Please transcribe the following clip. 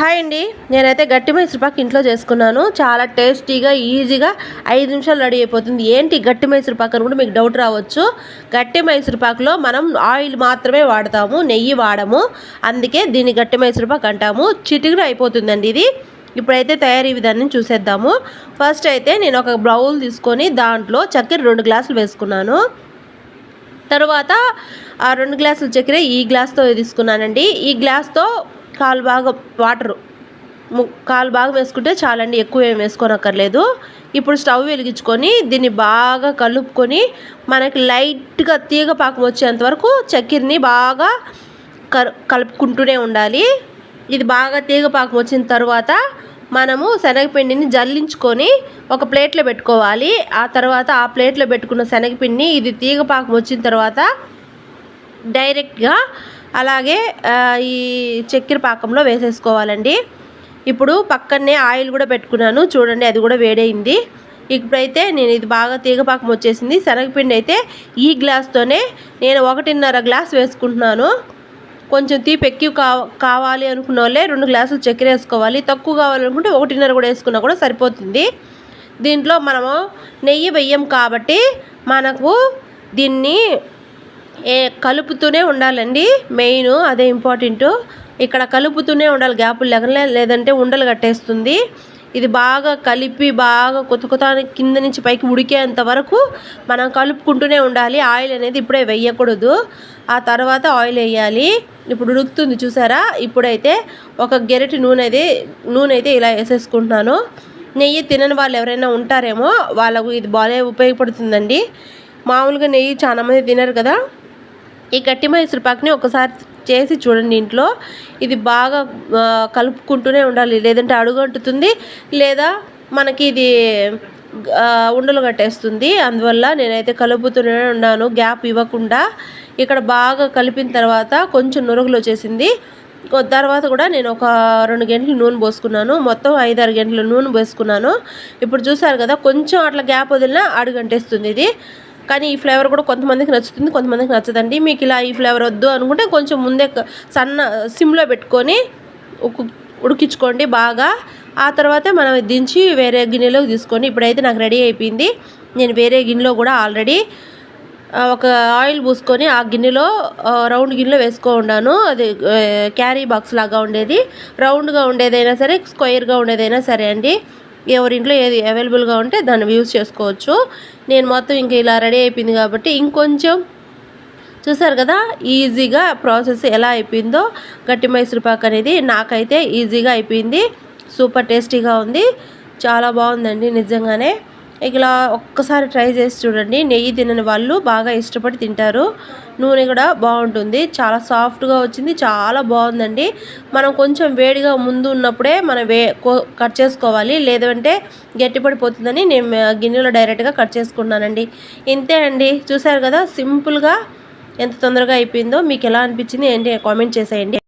Hi అండి. నేనైతే గట్టి మైసూరుపాకు ఇంట్లో చేసుకున్నాను. చాలా టేస్టీగా ఈజీగా ఐదు నిమిషాలు రెడీ అయిపోతుంది. ఏంటి గట్టి మైసూరుపాకు అని కూడా మీకు డౌట్ రావచ్చు. గట్టి మైసూరుపాకులో మనం ఆయిల్ మాత్రమే వాడతాము నెయ్యి వాడము. అందుకే దీన్ని గట్టి మైసూరుపాకు అంటాము. చిటికలు అయిపోతుందండి ఇది. ఇప్పుడైతే తయారీ విధానం చూసేద్దాము. ఫస్ట్ అయితే నేను ఒక బ్లౌజ్ తీసుకొని దాంట్లో చక్కెర రెండు గ్లాసులు వేసుకున్నాను. తర్వాత ఆ రెండు గ్లాసుల చక్కెర ఈ గ్లాస్తో తీసుకున్నానండి. ఈ గ్లాస్తో కాలు భాగం వాటరు. కాలు భాగం వేసుకుంటే చాలండి ఎక్కువ ఏం వేసుకోనక్కర్లేదు. ఇప్పుడు స్టవ్ వెలిగించుకొని దీన్ని బాగా కలుపుకొని మనకి లైట్గా తీగ పాకం వచ్చేంత వరకు చక్కెరని బాగా కలుపుకుంటూనే ఉండాలి. ఇది బాగా తీగ పాకం వచ్చిన తర్వాత మనము శనగపిండిని జల్లించుకొని ఒక ప్లేట్లో పెట్టుకోవాలి. ఆ తర్వాత ఆ ప్లేట్లో పెట్టుకున్న శనగపిండిని ఇది తీగ పాకం వచ్చిన తర్వాత డైరెక్ట్గా అలాగే ఈ చక్కెర పాకంలో వేసేసుకోవాలండి. ఇప్పుడు పక్కనే ఆయిల్ కూడా పెట్టుకున్నాను. చూడండి అది కూడా వేడైంది ఇప్పుడైతే నేను ఇది బాగా తీగపాకం వచ్చేసింది. శనగపిండి అయితే ఈ గ్లాస్తోనే నేను ఒకటిన్నర గ్లాస్ వేసుకుంటున్నాను. కొంచెం తీపి ఎక్కువ కావాలి అనుకున్న వాళ్ళే రెండు గ్లాసులు చక్కెర వేసుకోవాలి. తక్కువ కావాలనుకుంటే ఒకటిన్నర కూడా వేసుకున్నా కూడా సరిపోతుంది. దీంట్లో మనము నెయ్యి వెయ్యం కాబట్టి మనకు దీన్ని ఏ కలుపుతూనే ఉండాలండి. మెయిన్ అదే ఇంపార్టెంట్ ఇక్కడ కలుపుతూనే ఉండాలి. గ్యాపులు లేకుండా లేదంటే ఉండలు కట్టేస్తుంది. ఇది బాగా కలిపి బాగా కొత్త కొత్త కింద నుంచి పైకి ఉడికేంత వరకు మనం కలుపుకుంటూనే ఉండాలి. ఆయిల్ అనేది ఇప్పుడే వేయకూడదు. ఆ తర్వాత ఆయిల్ వేయాలి. ఇప్పుడు ఉడుకుతుంది చూసారా? ఇప్పుడైతే ఒక గెరటి నూనె అయితే నూనె అయితే ఇలా వేసేసుకుంటున్నాను. నెయ్యి తినని వాళ్ళు ఎవరైనా ఉంటారేమో వాళ్ళకు ఇది బాగా ఉపయోగపడుతుందండి. మామూలుగా నెయ్యి చాలామంది తినరు కదా. ఈ గట్టి మైసూర్ పాక్ని ఒకసారి చేసి చూడండి ఇంట్లో. ఇది బాగా కలుపుకుంటూనే ఉండాలి. లేదంటే అడుగంటుతుంది లేదా మనకి ఇది ఉండలు కట్టేస్తుంది. అందువల్ల నేనైతే కలుపుతూనే ఉన్నాను. గ్యాప్ ఇవ్వకుండా ఇక్కడ బాగా కలిపిన తర్వాత కొంచెం నురుగులు వచ్చేసింది. తర్వాత కూడా నేను ఒక రెండు గంటలు నూనె పోసుకున్నాను. మొత్తం ఐదారు గంటలు నూనె పోసుకున్నాను. ఇప్పుడు చూసారు కదా కొంచెం అట్లా గ్యాప్ వదిలినా అడుగంటేస్తుంది ఇది. కానీ ఈ ఫ్లేవర్ కూడా కొంతమందికి నచ్చుతుంది కొంతమందికి నచ్చదండి. మీకు ఇలా ఈ ఫ్లేవర్ వద్దు అనుకుంటే కొంచెం ముందే సన్న సిమ్లో పెట్టుకొని ఉడికించుకోండి బాగా. ఆ తర్వాత మనం దించి వేరే గిన్నెలోకి తీసుకొని ఇప్పుడైతే నాకు రెడీ అయిపోయింది. నేను వేరే గిన్నెలో కూడా ఆల్రెడీ ఒక ఆయిల్ పూసుకొని ఆ గిన్నెలో రౌండ్ గిన్నెలో వేసుకో ఉన్నాను అది క్యారీ బాక్స్ లాగా ఉండేది. రౌండ్గా ఉండేదైనా సరే స్క్వేర్గా ఉండేదైనా సరే అండి. ఎవరింట్లో ఏది అవైలబుల్గా ఉంటే దాన్ని యూస్ చేసుకోవచ్చు. నేను మొత్తం ఇంకా ఇలా రెడీ అయిపోయింది కాబట్టి ఇంకొంచెం చూసారు కదా ఈజీగా ప్రాసెస్ ఎలా అయిపోయిందో గట్టి మైసూరుపాక్ అనేది నాకైతే ఈజీగా అయిపోయింది. సూపర్ టేస్టీగా ఉంది. చాలా బాగుందండి నిజంగానే. ఇలా ఒక్కసారి ట్రై చేసి చూడండి. నెయ్యి తినని వాళ్ళు బాగా ఇష్టపడి తింటారు. నూనె కూడా బాగుంటుంది. చాలా సాఫ్ట్గా వచ్చింది. చాలా బాగుందండి. మనం కొంచెం వేడిగా ముందు ఉన్నప్పుడే మనం వే కట్ చేసుకోవాలి. లేదంటే గట్టిపడిపోతుందని నేను గిన్నెలో డైరెక్ట్గా కట్ చేసుకున్నానండి. ఇంతే అండి. చూసారు కదా సింపుల్గా ఎంత తొందరగా అయిపోయిందో. మీకు ఎలా అనిపించింది ఏంటి? కామెంట్ చేసేయండి.